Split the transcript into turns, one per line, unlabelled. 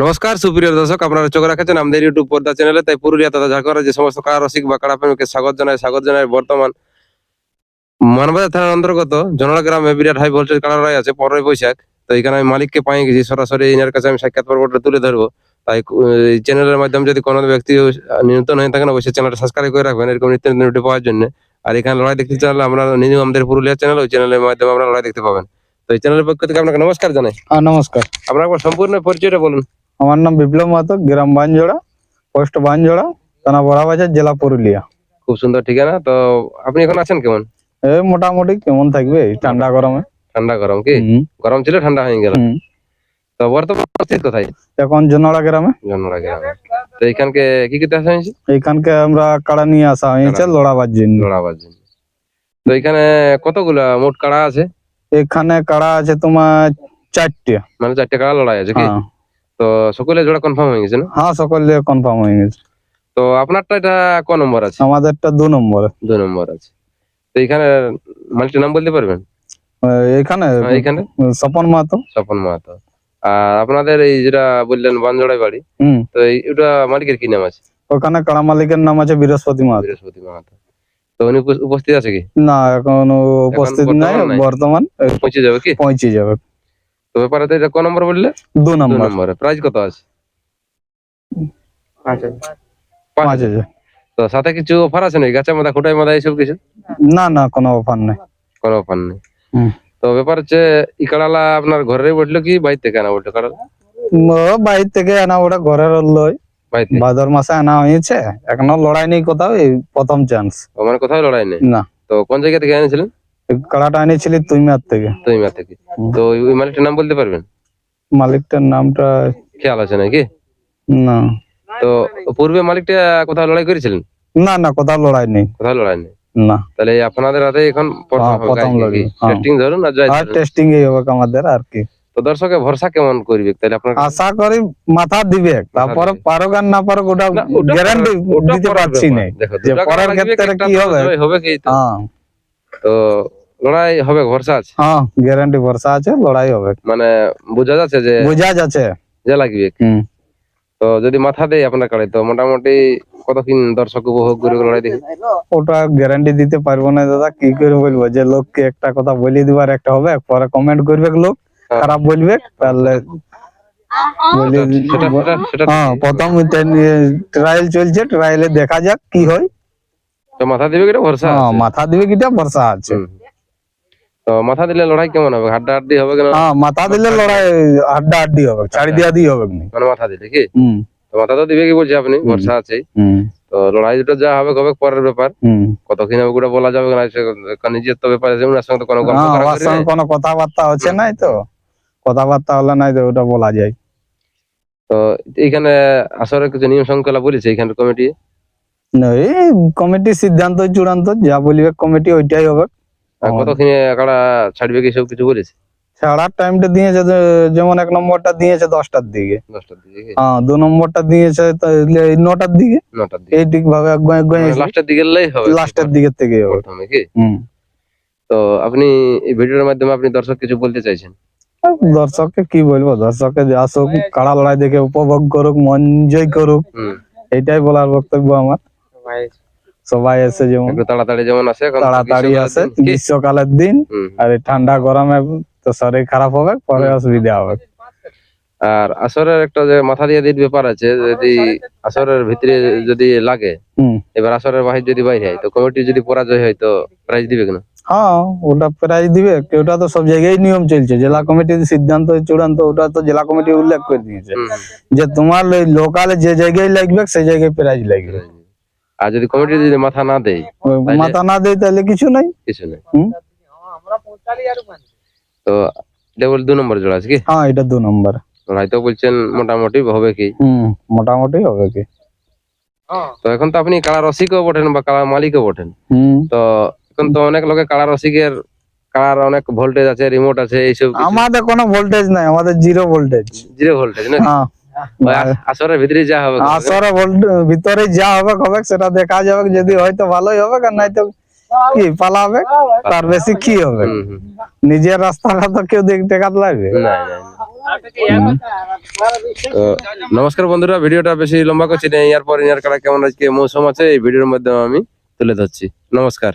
নমস্কার সুপ্রিয় দর্শক আপনারা চোখ রাখেছেন আমাদের ইউটিউব পর্দা চ্যানেলে। তাই পুরুলিয়া তথা ঝাড়খণ্ডের যে সমস্ত কারা রসিক বা কারা প্রেমীকে স্বাগত জানাই স্বাগত জানাই বর্তমান মানবাজার থানার অন্তর্গত জনলা গ্রামে বিরাট হাই ভোল্টেজ কারা রয়ে আছে পনেরোই বৈশাখ। তো এখানে আমি মালিককে পাই গেছি সরাসরি এনার কাছে আমি সাক্ষাৎ পর্বটা তুলে ধরবো। তাই এই চ্যানেলের মাধ্যমে যদি কোনো ব্যক্তি নিয়ন্ত্রণ হয়ে থাকেন অবশ্যই চ্যানেলটা সাবস্ক্রাইব করে রাখবেন এরকম নিত্য নতুন ভিডিও পাওয়ার জন্য। আর এখানে লড়াই দেখতে চাইলে আমরা নিজেও আমাদের পুরুলিয়া চ্যানেল ওই চ্যানেলের মাধ্যমে আমরা লড়াই দেখতে পাবেন। তো এই চ্যানেলের পক্ষ থেকে আপনাকে নমস্কার জানাই।
নমস্কার।
আপনার সম্পূর্ণ পরিচয়টা বলুন।
আমার নাম বিপ্লব মাহাতো গ্রাম বানজোড়া পোস্ট বানজোড়া থানা বড়াবাজার জেলা পুরুলিয়া।
খুব সুন্দর ঠিকানা। তো আপনি এখন আছেন কেমন?
এই মোটামুটি কেমন থাকবে ঠান্ডা গরমে।
ঠান্ডা গরম কি? গরম ছিল ঠান্ডা হয়ে গেল। তো বর্তমান অবস্থিত কোথায়?
এখন জনড়া গ্রামে।
জন্মরা গ্রামে। তো এখানকে কি করতে আসা হয়েছে?
এইখানকে আমরা কাড়া নিয়ে আসা হয়েছে। লড়াবার জন্য।
লড়াবার জন্য। তো এখানে কতগুলা মোট কাড়া আছে?
এখানে কাড়া আছে তোমার চারটে।
মানে চারটে কাড়া লড়াই আছে কি?
হ্যাঁ।
তো সকলে জোড়া কনফার্ম হয়ে গেছে না?
হ্যাঁ সকলে কনফার্ম হয়ে গেছে।
তো আপনারটা এটা ক নম্বর আছে?
আমাদেরটা দু নম্বর।
দুই নম্বর আছে। তো এখানে মালিকটার নাম বলতে পারবেন?
এখানে?
হ্যাঁ, এখানে।
স্বপন মাহাতো।
স্বপন মাহাতো। আর আপনাদের এই যেটা বললেন বানজোড়াই বাড়ি তো এটা মালিকের কি নাম আছে?
ওখানে কাড়া মালিকের নাম আছে বৃহস্পতি মাহাতো।
বৃহস্পতি মাহাতো। তো উনি উপস্থিত আছে কি?
না এখন উপস্থিত নাই।
বর্তমান? পৌঁছে যাবে কি?
পৌঁছে যাবে।
ব্যাপারে তো এটা ক নম্বর বললে?
দু নম্বর।
নম্বরে। প্রাইস কত আছে?
পাঁচ
পাঁচ
হাজার।
তো সাথে কিছু অফার আছে নাকি? গাছের মাথা খুঁটাই মাথা এইসব কিছু?
না না কোনো অফার নেই।
কোনো অফার নেই। তো ব্যাপার হচ্ছে ই কাড়ালা আপনার ঘরে বসল কি বাইর থেকে আনা বলল কাড়ালা?
বাইরে থেকে আনা ওটা ঘরের লই। ভাদর মাসে আনা হয়েছে। এখনও লড়াই নেই কোথাও এই প্রথম চান্স
ও মানে কোথাও লড়াই নেই?
না।
তো কোন জায়গা থেকে এনেছিলেন?
কাড়াটা এনেছিলি তুই মার থেকে।
তৈমা থেকে। তো ওই- মালিকটার নাম বলতে পারবেন?
মালিকটার নামটা
খেয়াল আছে নাকি?
না।
তো পূর্বে মালিকটা কোথাও লড়াই করেছিলেন?
না না কোথাও লড়াই নেই।
কোথাও লড়াই নেই?
না।
তাহলে আপনাদের হাতে এখন
হ্যাঁ, প্রথম লড়াই, হ্যাঁ।
টেস্টিং ধরুন আর জয়
টেস্টিং এই হবে আমাদের আর কি।
তো দর্শকে ভরসা কেমন করবে? তাহলে আপনার
আশা করি মাথা দিবে। তারপরে। পারুক আর না পারুক ওটা গ্যারান্টি দিতে পারছি না। যে পরের ক্ষেত্রে কি হবে?
হবে কি তো? লড়াই হবে ভরসা আছে?
হ্যাঁ গ্যারান্টি ভরসা আছে লড়াই হবে।
মানে বোঝা যাচ্ছে যে
বোঝা যাচ্ছে।
যে লাগবে। তো যদি মাথা দেয় আপনার কাড়ে তো মোটামুটি কতক্ষণ দর্শক উপভোগ করে লড়াই দেখি?
ওটা গ্যারান্টি দিতে পারব না দাদা কি করে বলব? যে লোককে একটা কথা বলে দিবার একটা হবে পরে কমেন্ট করবে লোক
হ্যাঁ।
খারাপ বলবে তাহলে
সেটা
হ্যাঁ প্রথম ট্রায়াল চলছে ট্রায়ালে দেখা যাক কি হয়।
তো মাথা দিবে কিনা ভরসা
হ্যাঁ মাথা দিবে কিটা ভরসা আছে।
তো মাথা দিলে লড়াই কেমন হবে? হাড্ডা হাড্ডি হবে কিনা?
হ্যাঁ মাথা দিলে লড়াই আড্ডা আড্ডি হবে চারি দিয়া দিয়ে হবে
মানে মাথা দিলে কি? তো মাথা তো দিবে কি বলছে আপনি? ভরসা আছে তো লড়াই দুটো যা হবে হবে পরের ব্যাপার।
হুম।
কতক্ষণ হবে ওটা বলা যাবে না নিজের তো ব্যাপার আছে ওনার সঙ্গে কোনো গল্প
হ্যাঁ সঙ্গে কোনো কথাবার্তা হচ্ছে নাই তো। কথাবার্তা হলে নাই তো ওটা বলা যায়।
তো এইখানে আসলে কিছু নিয়ম শৃঙ্খলা বলেছে এইখানে কমিটি?
না, এই কমিটির সিদ্ধান্ত চূড়ান্ত যা বলবে কমিটি ওইটাই হবে।
কতক্ষণে কাড়া ছাড়বে কি সব কিছু বলেছে
ছাড়ার টাইমটা দিয়েছে যেমন এক নম্বরটা দিয়েছে দশটার দিকে।
দশটার দিকে
হ্যাঁ দু নম্বরটা দিয়েছে নটার দিকে।
নটার দিকে।
এই ঠিক ভাবে
লাস্টের দিকে হবে।
লাস্টের দিকের থেকে
প্রথমে কি? তো আপনি এই ভিডিওর মাধ্যমে আপনি দর্শক কিছু বলতে চাইছেন?
দর্শককে কি বলব? দর্শককে যে আসুক কাড়া লড়াই দেখে উপভোগ করুক মন জয় করুক। এটাই বলার বক্তব্য আমার। সবাই এসে যেমন
তাড়াতাড়ি যেমন আসে
তাড়াতাড়ি আসে গ্রীষ্মকালের দিন আর এই ঠান্ডা গরমে তো শরীর খারাপ হবে পরে অসুবিধা হবে।
আর আসরের একটা যে মাথা দিয়ে দিন ব্যাপার আছে যদি আসরের ভিতরে যদি লাগে এবার আসরের বাহির যদি বাইরে হয় তো কমিটি যদি পরাজয় হয় তো প্রাইজ দিবে কিনা
হ্যাঁ ওটা প্রাইজ দিবে ওটা তো সব জায়গায় নিয়ম চলছে জেলা কমিটির সিদ্ধান্ত চূড়ান্ত ওটা তো জেলা কমিটি উল্লেখ করে দিয়েছে। যে তোমার লোকালে যে জায়গায় লাগবে সেই জায়গায় প্রাইজ লাগবে।
আর যদি কমিটি যদি মাথা না দেয়
মাথা না দেয় তাহলে কিছু নাই।
কিছু নেই। তো ডবল দু নম্বর জোড়া আছে কি?
হ্যাঁ এটা দু নম্বর।
হয়তো বলছেন মোটামুটি হবে কি?
হুম মোটামুটি হবে কি।
তো এখন তো আপনি কালা রসিকও বটেন বা কালা মালিকও বটেন।
হুম।
তো এখন তো অনেক লোকে কালা রসিকের কালার অনেক ভোল্টেজ আছে রিমোট আছে এইসব
আমাদের কোনো ভোল্টেজ নাই আমাদের জিরো ভোল্টেজ
জিরো ভোল্টেজ না
হ্যাঁ।
আসরের ভিতরে যা হবে
আসরে ভিতরে যা হবে হবে সেটা দেখা যাবে যদি হয়তো ভালোই হবে আর নাই তো কি পালাবে? তার বেশি কি হবে। নিজের রাস্তাটা তো কেউ টেকাতে লাগবে।
তো নমস্কার বন্ধুরা ভিডিওটা বেশি লম্বা করছি না এরপর ইয়ার কারা কেমন আজকে মৌসুম আছে এই ভিডিওর মাধ্যমে আমি তুলে ধরছি। নমস্কার।